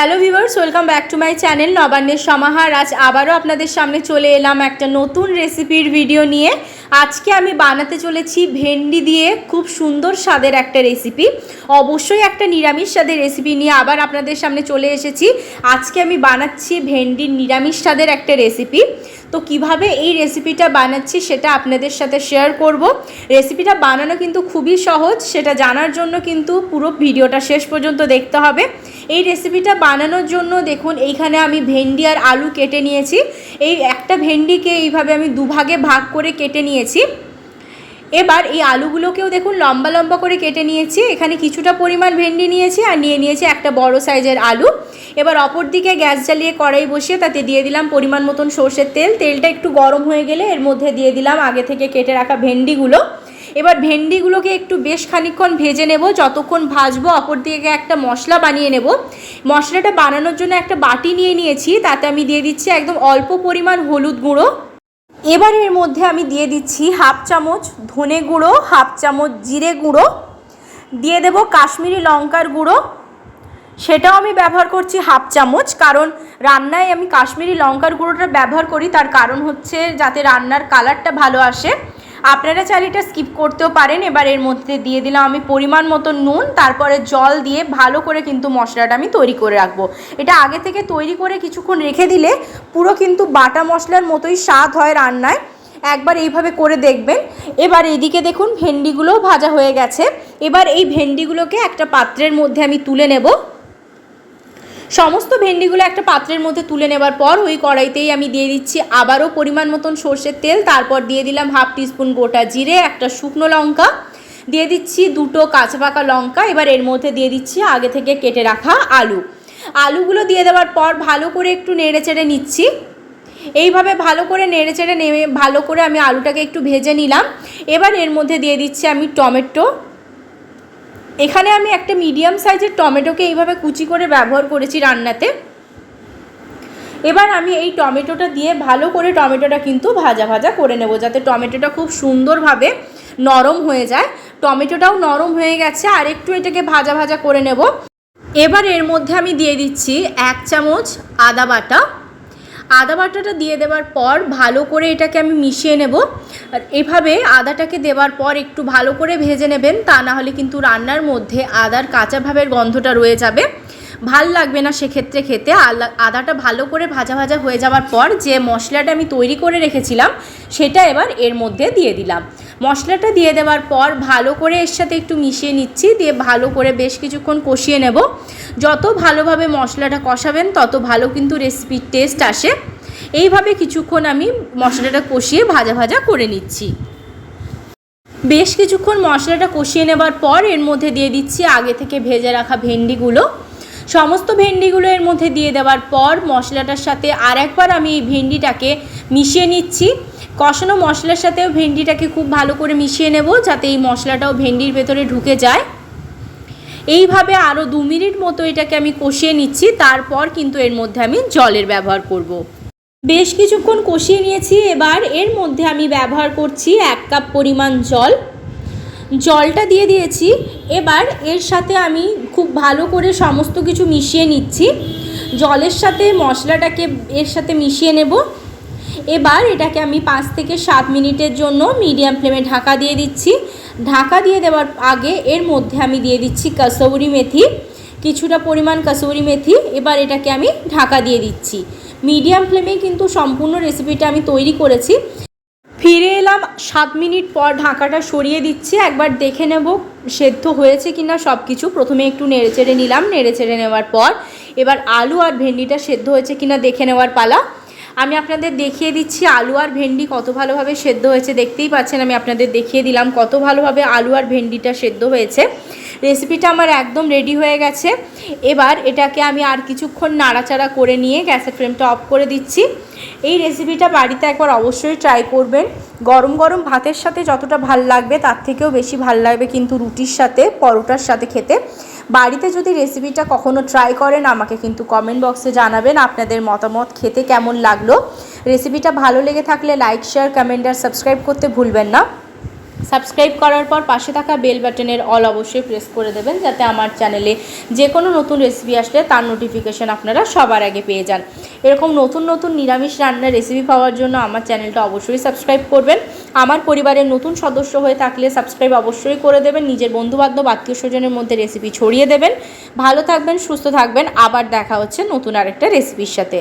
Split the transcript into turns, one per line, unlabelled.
Hello viewers welcome back to my channel নবান্নের সমাহার। আজ আবারও আপনাদের সামনে চলে এলাম একটা নতুন রেসিপির ভিডিও নিয়ে। আজকে আমি বানাতে চলেছি ভেন্ডি দিয়ে খুব সুন্দর স্বাদের একটা রেসিপি। অবশ্যই একটা নিরামিষ স্বাদের রেসিপি নিয়ে আবার আপনাদের সামনে চলে এসেছি। আজকে আমি বানাচ্ছি ভেন্ডির নিরামিষ স্বাদের একটা রেসিপি। তো কীভাবে এই রেসিপিটা বানাচ্ছি সেটা আপনাদের সাথে শেয়ার করব। রেসিপিটা বানানো কিন্তু খুবই সহজ, সেটা জানার জন্য কিন্তু পুরো ভিডিওটা শেষ পর্যন্ত দেখতে হবে। এই রেসিপিটা বানানোর জন্য দেখুন, এইখানে আমি ভেন্ডি আর আলু কেটে নিয়েছি। এই একটা ভেন্ডিকে এইভাবে আমি দুভাগে ভাগ করে কেটে নিয়েছি। এবার এই আলুগুলোকেও দেখুন লম্বা লম্বা করে কেটে নিয়েছি। এখানে কিছুটা পরিমাণ ভেন্ডি নিয়েছি আর নিয়ে নিয়েছি একটা বড় সাইজের আলু। এবার অপর দিকে গ্যাস জ্বালিয়ে কড়াই বসিয়ে তাতে দিয়ে দিলাম পরিমাণ মতন সর্ষের তেল। তেলটা একটু গরম হয়ে গেলে এর মধ্যে দিয়ে দিলাম আগে থেকে কেটে রাখা ভেন্ডিগুলো। এবার ভেন্ডিগুলোকে একটু বেশ খানিকক্ষণ ভেজে নেব। যতক্ষণ ভাজবো অপর দিকে একটা মশলা বানিয়ে নেব। মশলাটা বানানোর জন্য একটা বাটি নিয়ে নিয়েছি। তাতে আমি দিয়ে দিচ্ছি একদম অল্প পরিমাণ হলুদ গুঁড়ো। এবার এর মধ্যে আমি দিয়ে দিচ্ছি হাফ চামচ ধনে গুঁড়ো, হাফ চামচ জিরে গুঁড়ো, দিয়ে দেব কাশ্মীরি লঙ্কার গুঁড়ো। সেটাও আমি ব্যবহার করছি হাফ চামচ, কারণ রান্নায় আমি কাশ্মীরি লঙ্কার গুঁড়োটা ব্যবহার করি, তার কারণ হচ্ছে যাতে রান্নার কালারটা ভালো আসে। আপনারা চাইলে এটা স্কিপ করতেও পারেন। এবার এর মধ্যে দিয়ে দিলাম আমি পরিমাণ মতো নুন, তারপরে জল দিয়ে ভালো করে কিন্তু মশলাটা আমি তৈরি করে রাখব। এটা আগে থেকে তৈরি করে কিছুক্ষণ রেখে দিলে পুরো কিন্তু বাটা মশলার মতোই স্বাদ হয় রান্নায়। একবার এইভাবে করে দেখবেন। এবার এইদিকে দেখুন, ভেন্ডিগুলোও ভাজা হয়ে গেছে। এবার এই ভেন্ডিগুলোকে একটা পাত্রের মধ্যে আমি তুলে নেব। সমস্ত ভেন্ডিগুলো একটা পাত্রের মধ্যে তুলে নেবার পর ওই কড়াইতেই আমি দিয়ে দিচ্ছি আবারও পরিমাণ মতন সর্ষের তেল। তারপর দিয়ে দিলাম হাফ টিস্পুন গোটা জিরে, একটা শুকনো লঙ্কা। দিয়ে দিচ্ছি দুটো কাঁচা পাকা লঙ্কা। এবার এর মধ্যে দিয়ে দিচ্ছি আগে থেকে কেটে রাখা আলু। আলুগুলো দিয়ে দেওয়ার পর ভালো করে একটু নেড়ে চেড়ে নিচ্ছি। এইভাবে ভালো করে নেড়ে চেড়ে নেমে ভালো করে আমি আলুটাকে একটু ভেজে নিলাম। এবার এর মধ্যে দিয়ে দিচ্ছি আমি টমেটো। এখানে আমি একটা মিডিয়াম সাইজের টমেটোকে এইভাবে কুচি করে ব্যবহার করেছি রান্নাতে। এবার আমি এই টমেটোটা দিয়ে ভালো করে টমেটোটা কিন্তু ভাজা ভাজা করে নেব যাতে টমেটোটা খুব সুন্দরভাবে নরম হয়ে যায়। টমেটোটাও নরম হয়ে গেছে আর একটু এটাকে ভাজা ভাজা করে নেব। এবার এর মধ্যে আমি দিয়ে দিচ্ছি এক চামচ আদা বাটা। আদা বাটাটা দিয়ে দেওয়ার পর ভালো করে এটাকে আমি মিশিয়ে নেব। আর এভাবে আদাটাকে দেওয়ার পর একটু ভালো করে ভেজে নেবেন, তা না হলে কিন্তু রান্নার মধ্যে আদার কাঁচা ভাবের গন্ধটা রয়ে যাবে। ভালো লাগবে না সেক্ষেত্রে খেতে। আদাটা ভালো করে ভাজা ভাজা হয়ে যাওয়ার পর যে মশলাটা আমি তৈরি করে রেখেছিলাম, সেটা এবার এর মধ্যে দিয়ে দিলাম। মশলাটা দিয়ে দেওয়ার পর ভালো করে এর সাথে একটু মিশিয়ে নিচ্ছি, দিয়ে ভালো করে বেশ কিছুক্ষণ কষিয়ে নেব। যত ভালোভাবে মশলাটা কষাবেন, তত ভালো কিন্তু রেসিপির টেস্ট আসে। এইভাবে কিছুক্ষণ আমি মশলাটা কষিয়ে ভাজা ভাজা করে নিচ্ছি। বেশ কিছুক্ষণ মশলাটা কষিয়ে নেবার পর এর মধ্যে দিয়ে দিচ্ছি আগে থেকে ভেজে রাখা ভেন্ডিগুলো। সমস্ত ভেন্ডিগুলো এর মধ্যে দিয়ে দেওয়ার পর মশলাটার সাথে আর একবার আমি এই ভেন্ডিটাকে মিশিয়ে নিচ্ছি। কষানো মশলার সাথেও ভেন্ডিটাকে খুব ভালো করে মিশিয়ে নেব যাতে এই মশলাটাও ভেন্ডির ভেতরে ঢুকে যায়। এইভাবে আরও দু মিনিট মতো এটাকে আমি কষিয়ে নিচ্ছি, তারপর কিন্তু এর মধ্যে আমি জলের ব্যবহার করব। বেশ কিছুক্ষণ কষিয়ে নিয়েছি, এবার এর মধ্যে আমি ব্যবহার করছি এক কাপ পরিমাণ জল। জলটা দিয়ে দিয়েছি, এবার এর সাথে আমি খুব ভালো করে সমস্ত কিছু মিশিয়ে নিচ্ছি। জলের সাথে মশলাটাকে এর সাথে মিশিয়ে নেব। এবার এটাকে আমি পাঁচ থেকে সাত মিনিটের জন্য মিডিয়াম ফ্লেমে ঢাকা দিয়ে দিচ্ছি। ঢাকা দিয়ে দেওয়ার আগে এর মধ্যে আমি দিয়ে দিচ্ছি কাসৌরি মেথি, কিছুটা পরিমাণ কাসৌরি মেথি। এবার এটাকে আমি ঢাকা দিয়ে দিচ্ছি। মিডিয়াম ফ্লেমে কিন্তু সম্পূর্ণ রেসিপিটা আমি তৈরি করেছি। ফিরে এলাম, সাত মিনিট পর ঢাকাটা সরিয়ে দিচ্ছি। একবার দেখে নেব সেদ্ধ হয়েছে কি না সব কিছু প্রথমে একটু নেড়ে চেড়ে নিলাম নেড়ে চেড়ে নেওয়ার পর এবার আলু আর ভেন্ডিটা সেদ্ধ হয়েছে কিনা দেখে নেওয়ার পালা। আমি আপনাদের দেখিয়ে দিচ্ছি আলু আর ভেন্ডি কত ভালোভাবে সেদ্ধ হয়েছে। দেখতেই পাচ্ছেন, আমি আপনাদের দেখিয়ে দিলাম কত ভালোভাবে আলু আর ভেন্ডিটা সেদ্ধ হয়েছে। রেসিপিটা আমার একদম রেডি হয়ে গেছে। এবার এটাকে আমি আর কিছুক্ষণ নাড়াচাড়া করে নিয়ে গ্যাসের ফ্লেমটা অফ করে দিচ্ছি। এই রেসিপিটা বাড়িতে একবার অবশ্যই ট্রাই করবেন। গরম গরম ভাতের সাথে যতটা ভালো লাগবে, তার থেকেও বেশি ভালো লাগবে কিন্তু রুটির সাথে, পরোটার সাথে খেতে। বাড়িতে যদি রেসিপিটা কখনো ট্রাই করেন, আমাকে কিন্তু কমেন্ট বক্সে জানাবেন আপনাদের মতামত খেতে কেমন লাগল। রেসিপিটা ভালো লেগে থাকলে লাইক শেয়ার কমেন্ট আর সাবস্ক্রাইব করতে ভুলবেন না। সাবস্ক্রাইব করার পর পাশে থাকা বেল বাটনের অল অবশ্যই প্রেস করে দেবেন, যাতে আমার চ্যানেলে যে কোনো নতুন রেসিপি আসলে তার নোটিফিকেশান আপনারা সবার আগে পেয়ে যান। এরকম নতুন নতুন নিরামিষ রান্নার রেসিপি পাওয়ার জন্য আমার চ্যানেলটা অবশ্যই সাবস্ক্রাইব করবেন। আমার পরিবারের নতুন সদস্য হয়ে থাকলে সাবস্ক্রাইব অবশ্যই করে দেবেন, নিজের বন্ধুবান্ধব আত্মীয় স্বজনের মধ্যে রেসিপি ছড়িয়ে দেবেন। ভালো থাকবেন, সুস্থ থাকবেন, আবার দেখা হচ্ছে নতুন আরেকটা রেসিপির সাথে।